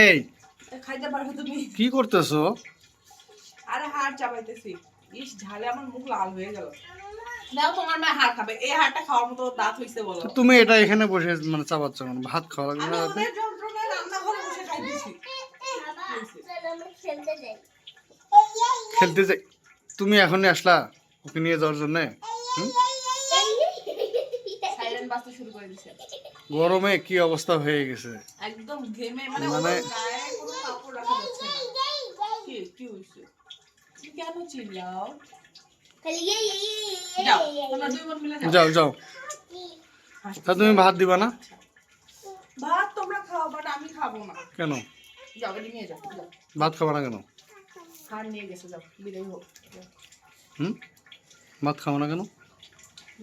এই। খাইতে পারবে তুমি। কি করতেছো? আরে হাড় চাবাইতেছি। ইস ঝালে আমার মুখ লাল হয়ে গেল। দাও তোমার মা হাড় খাবে। এই হাড়টা খাওয়ার মতো দাঁত হইছে বলো। তুমি এটা এখানে বসে মানে চাপাচ্ছ মানে ভাত খাওয়া লাগবে না রাতে যন্ত্রণায় রান্নাঘরে বসে খাইতেছি। খেলতে যাই। তুমি এখনই আসলা ওকে নিয়ে যাওয়ার জন্য? সাইলেন্ট বাজতে শুরু করে দিছে। গরমে কি অবস্থা হয়ে গেছে? একদম ঘেমে মানে মানে- গায়ে কোনো কাপড় রাখা যাচ্ছে না। কি কি হইছে তুমি কেন চিল্লাও? যাও তোমরা দুই বোন মিলে যাও। যাও যাও। তা তুমি ভাত দিবা না? ভাত তোমরা খাও বাট আমি খাব না। কেন? যাও নিয়ে যাও যাও। ভাত খাবা না কেন? হাড় নিয়ে গেছে যাও বিদায় হোক। হুম? ভাত খাব না কেন?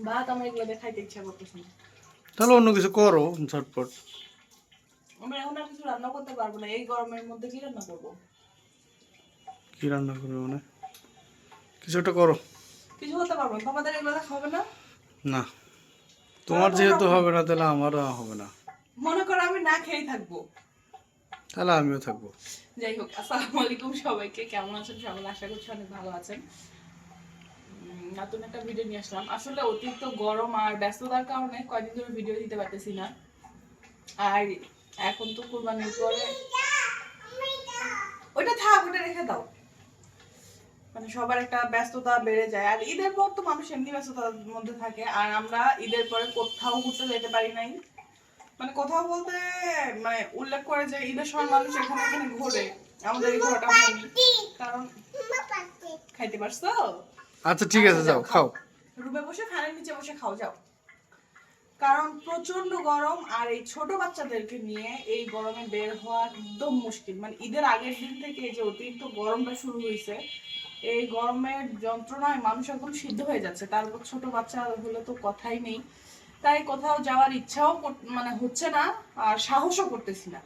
ভাত আমার এগুলো দিয়ে খাইতে ইচ্ছা করতেছে না। তাহলে অন্য কিছু করো ঝটপট। আমরা এখন আর কিছু রান্না করতে পারব না এই গরমের মধ্যে কি রান্না করব? কি রান্না করবে মানে? কিছু একটা করো। কিছু করতে পারব না তোমাদের এগুলো খাবে না? না। তোমার যেহেতু হবে না তাহলে আমারও হবে না। মনে করো আমি না খেয়েই থাকব। তাহলে আমিও থাকব। যাই হোক আসসালামু আলাইকুম সবাইকে কেমন আছেন সবাই? আশা করছি অনেক ভালো আছেন। নতুন একটা ভিডিও নিয়ে আসলাম। আসলে অতিরিক্ত গরম আর ব্যস্ততার কারণে কয়দিন ধরে ভিডিও দিতে পারতেছি না। আর এখন তো কুরবানির পরে ওটা থাক ওটা রেখে দাও। মানে সবার একটা ব্যস্ততা বেড়ে যায়। আর ঈদের পর তো মানুষ এমনি ব্যস্ততার মধ্যে থাকে। আর আমরা ঈদের পরে কোথাও ঘুরতে যেতে পারি নাই। মানে কোথাও বলতে মানে উল্লেখ করে যে ঈদের সময় মানুষ এখানে এখানে ঘোরে। আমাদের এই ঘোরাটা কারণ খাইতে পারছ? আচ্ছা ঠিক আছে যাও খাও। রুমে বসে ফ্যানের নিচে বসে খাও যাও। কারণ প্রচণ্ড গরম আর এই ছোট বাচ্চাদেরকে নিয়ে এই গরমে বের হওয়া একদম মুশকিল। মানে ঈদের আগের দিন থেকে এই যে অতিরিক্ত গরমটা শুরু হয়েছে এই গরমের যন্ত্রণায় মানুষ একদম সিদ্ধ হয়ে যাচ্ছে। তারপর ছোট বাচ্চা হলে তো কথাই নেই। তাই কোথাও যাওয়ার ইচ্ছাও মানে হচ্ছে না আর সাহসও করতেছি না।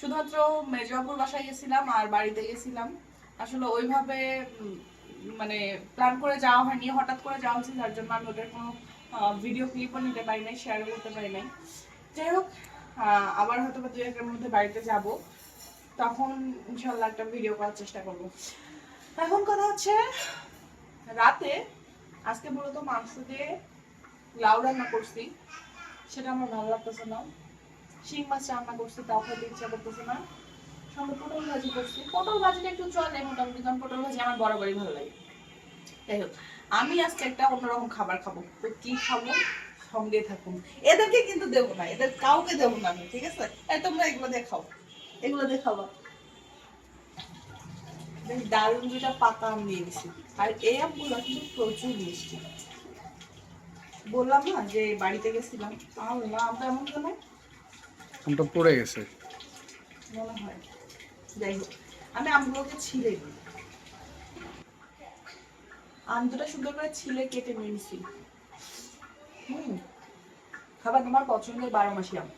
শুধুমাত্র মেজবাবুর বাসায় গেছিলাম আর বাড়িতে গেছিলাম। আসলে ওইভাবে মানে প্ল্যান করে যাওয়া হয়নি, হঠাৎ করে যাওয়া হয়েছে যার জন্য আমি ওটার কোনো ভিডিও ক্লিপও নিতে পারি নাই শেয়ারও করতে পারি নাই। যাই হোক আবার হয়তো বা দু একের মধ্যে বাড়িতে যাব। তখন ইনশাল্লাহ একটা ভিডিও করার চেষ্টা করব। এখন কথা হচ্ছে, রাতে আজকে মূলত মাংস দিয়ে লাউ রান্না করছি। সেটা আমার ভালো লাগতেছে না। শিং মাছ রান্না করছি, তাও খেতে ইচ্ছা করতেছে না। সঙ্গে পটল ভাজি করছি। পটল ভাজিটা একটু চলে মোটামুটি কারণ পটল ভাজি আমার বরাবরই ভালো লাগে। যাই হোক আমি আজকে একটা অন্যরকম খাবার খাব। তো কি খাব? সঙ্গে থাকুন। এদেরকে কিন্তু দেবো না এদের কাউকে দেবো না আমি ঠিক আছে? এই তোমরা এগুলো দিয়ে খাও এগুলো দিয়ে খাবা দারুণ দুটা পাতা আম গেছি আর এই আমগুলো কিন্তু প্রচুর মিষ্টি। বললাম না যে বাড়িতে গেছিলাম। আল্লাহ আমটা এমন কেন? আমটা পড়ে গেছে। মনে হয়। যাই হোক। আমি আমগুলোকে ছিলে দিই। আম দুটো সুন্দর করে ছিলে কেটে নিয়ে নিছি। হুম। খাবার তোমার পছন্দের বারো মাসি আম।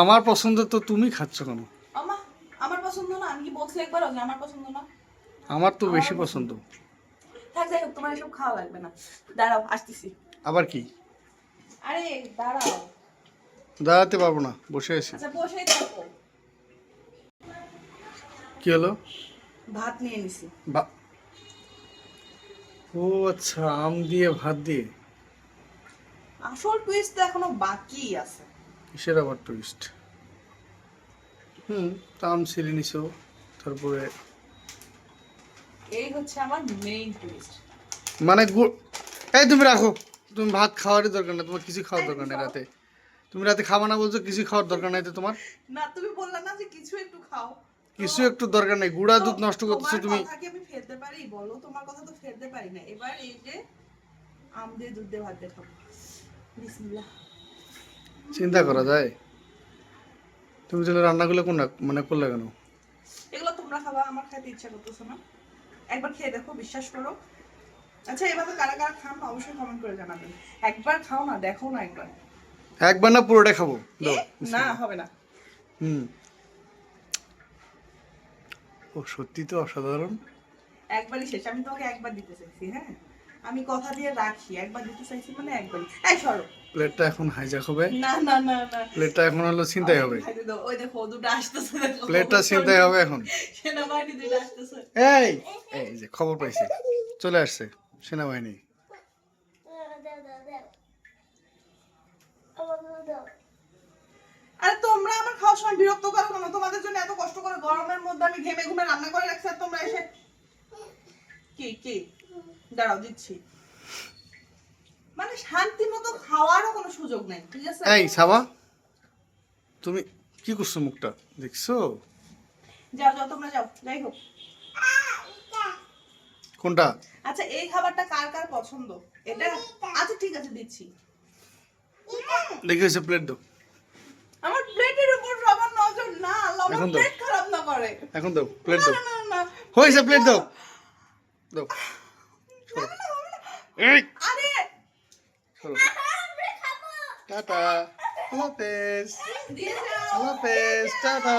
আমার পছন্দ তো তুমি খাচ্ছ কেন? আমা আমার পছন্দ না আমি কি বলছি একবার যে আমার পছন্দ না? আমার তো বেশি পছন্দ। থাক যাই হোক তোমার এসব খাওয়া লাগবে না। দাঁড়াও আসতেছি। আবার কি? আরে দাঁড়াও। দাঁড়াতে পারব না বসে আছি। আচ্ছা বসেই থাকো। কি হলো? ভাত নিয়ে নিছি। ও আচ্ছা আম দিয়ে ভাত দিয়ে? আসল টুইস্ট তো এখনও বাকি আছে। কিসের আবার টুইস্ট হুম তা আম ছিঁড়ে নিছো তারপরে এই হচ্ছে আমার মেইন টুইস্ট মানে এই তুমি রাখো তুমি ভাত খাওয়ারই দরকার নেই তোমার কিছু খাওয়ার দরকার নেই রাতে। তুমি রাতে খাবা না বলছো কিছু খাওয়ার দরকার নাই তো তোমার? না তুমি বললে না যে কিছু একটু খাও। কিছু একটু দরকার নেই। গুড়া দুধ নষ্ট করতেছো তুমি। কথা আমি ফেলতে পারি বলো। তোমার কথা তো ফেলতে পারি না। এবার এই যে আম দিয়ে দুধ দিয়ে ভাত দিয়ে খাব। বিসমিল্লাহ। চিন্তা করা যায়। তুমি তাহলে রান্নাগুলো কোন মানে করলে কেন? এগুলো তোমরা খাবা আমার খেতে ইচ্ছা করতেছে না। একবার খেয়ে দেখো বিশ্বাস করো। আচ্ছা এভাবে কারা কারা খান অবশ্যই কমেন্ট করে জানাবেন একবার খাও না দেখো না একবার। একবার না পুরোটা খাব। না হবে না। হুম। ও সত্যি তো অসাধারণ। একবারই শেষ। আমি তোমাকে একবার দিতে চাইছি হ্যাঁ? আমি কথা দিয়ে রাখি একবার দিতে চাইছি মানে একবারই। এই সরো। প্লেটটা এখন হাইজাক হবে? না না না না। প্লেটটা এখন হলো চিন্তাই হবে। দাও। ওই দেখো দুটো আসতেছে দেখো। প্লেটটা চিন্তাই হবে এখন। সেনাবাহিনী দুটো আসতেছে। এই এই যে খবর পাইছে। চলে আসছে সেনাবাহিনী। আরে তোমরা আমার খাওয়ার সময় বিরক্ত করো কেন? তোমাদের জন্য এত কষ্ট করে গরমের মধ্যে আমি ঘেমে ঘুমে রান্না করে রাখছি আর তোমরা এসে কি কি? দাঁড়াও দিচ্ছি। মানে শান্তি মতো খাওয়ারও কোনো সুযোগ নেই ঠিক আছে? এই সাবা তুমি কি করছ মুখটা? দেখছ? যাও যাও তোমরা যাও যাই হোক। কোনটা? আচ্ছা এই খাবারটা কার কার পছন্দ? এটা আচ্ছা ঠিক আছে দিচ্ছি। দেখে হয়েছে প্লেট দাও আমার প্লেটের উপর সবার নজর না আল্লাহ আমার এখন দাও। খারাপ না করে এখন দাও প্লেট দাও। হয়েছে প্লেট দাও। দাও। এই। আরে! চলো। টাটা। দিয়ে যাও টাটা।